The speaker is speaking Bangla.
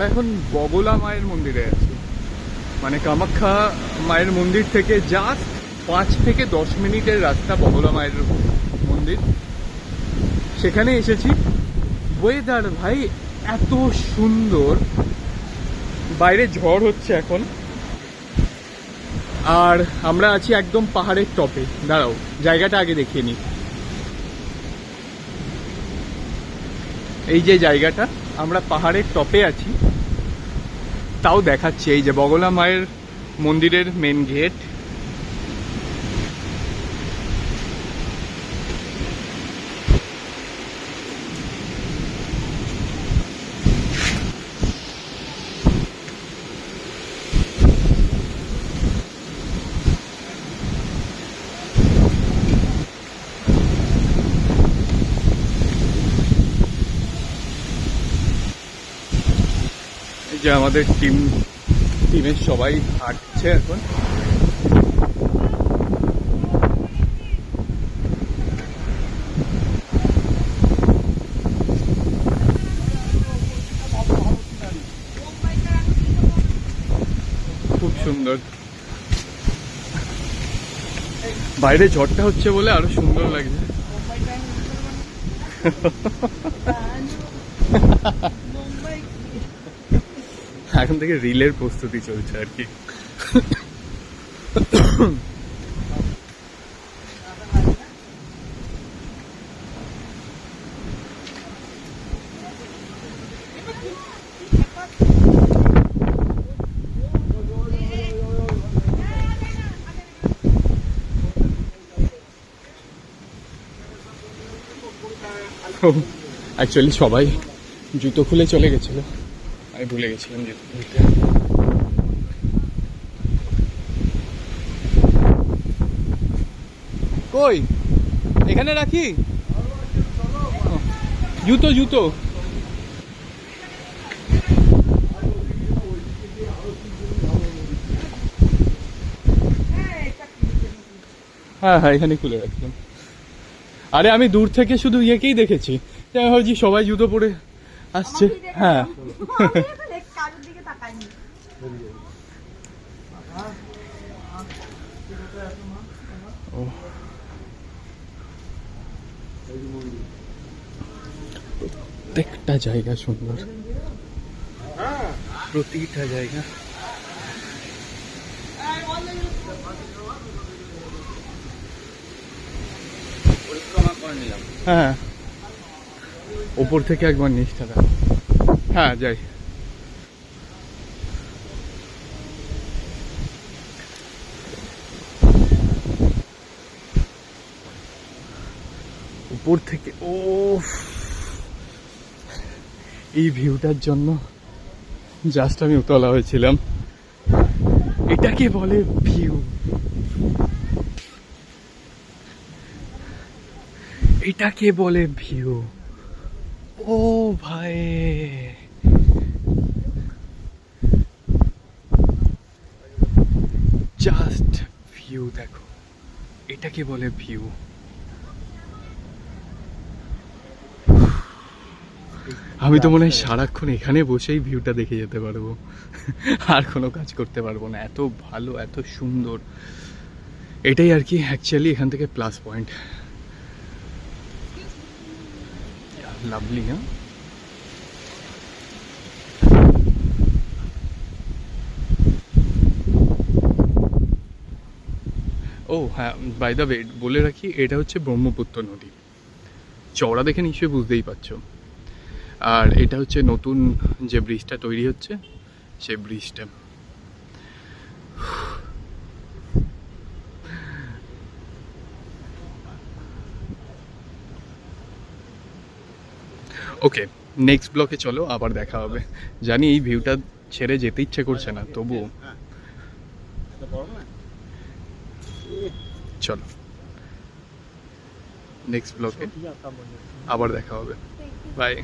আমরা এখন বগলা মায়ের মন্দিরে আছি। মানে কামাখ্যা মায়ের মন্দির থেকে জাস্ট পাঁচ থেকে দশ মিনিটের রাস্তা বগলা মায়ের মন্দির। সেখানে এসেছি। ওয়েদার ভাই এত সুন্দর। বাইরে ঝড় হচ্ছে এখন। আর আমরা আছি একদম পাহাড়ের টপে। দাঁড়াও, জায়গাটা আগে দেখিয়ে নিই। এই যে জায়গাটা, আমরা পাহাড়ের টপে আছি। তাও দেখাচ্ছি। এই যে বগলা মায়ের মন্দিরের মেন গেট যে আমাদের টিম টিমের সবাই হাঁটছে এখন। খুব সুন্দর। বাইরে ঝড়টা হচ্ছে বলে আরও সুন্দর লাগছে। এখন থেকে রিলের প্রস্তুতি চলছে আর কি। অ্যাকচুয়ালি সবাই জুতো খুলে চলে গেছিল। আমি ভুলে গেছিলাম খুলতে কই? এখানে রাখি? জুতো জুতো। হ্যাঁ হ্যাঁ এখানে খুলে রাখলাম। আরে, আমি দূর থেকে শুধু ইয়েকেই দেখেছি। আমি ভাবছি সবাই জুতো পরে আসছে। হ্যাঁ। প্রত্যেকটা জায়গা সুন্দর। প্রতিটা জায়গা। হ্যাঁ। ওপর থেকে একবার নিচটা দেখ। হ্যাঁ যাই। উপর থেকে ও এই ভিউটার জন্য জাস্ট আমি উতলা হয়েছিলাম। এটাকে বলে ভিউ? এটাকে বলে ভিউ? ও ভাই। জাস্ট ভিউ দেখো। এটাকে বলে ভিউ আমি তো মনে হয় সারাক্ষণ এখানে বসেই ভিউটা দেখে যেতে পারব। আর কোনো কাজ করতে পারব না। এত ভালো এত সুন্দর। এটাই আর কি অ্যাকচুয়ালি এখান থেকে প্লাস পয়েন্ট লাভলি হ্যাঁ ও হ্যাঁ বাই দ্য ওয়ে বলে রাখি, এটা হচ্ছে ব্রহ্মপুত্র নদী। চওড়া দেখে নিশ্চয়ই বুঝতেই পারছ। আর এটা হচ্ছে নতুন যে ব্রিজটা তৈরি হচ্ছে সেই ব্রিজটা। ওকে নেক্সট ব্লকে চলো আবার দেখা হবে। জানি এই ভিউটা ছেড়ে যেতে ইচ্ছে করছে না তবুও। চলো নেক্সট ব্লকে আবার দেখা হবে। বাই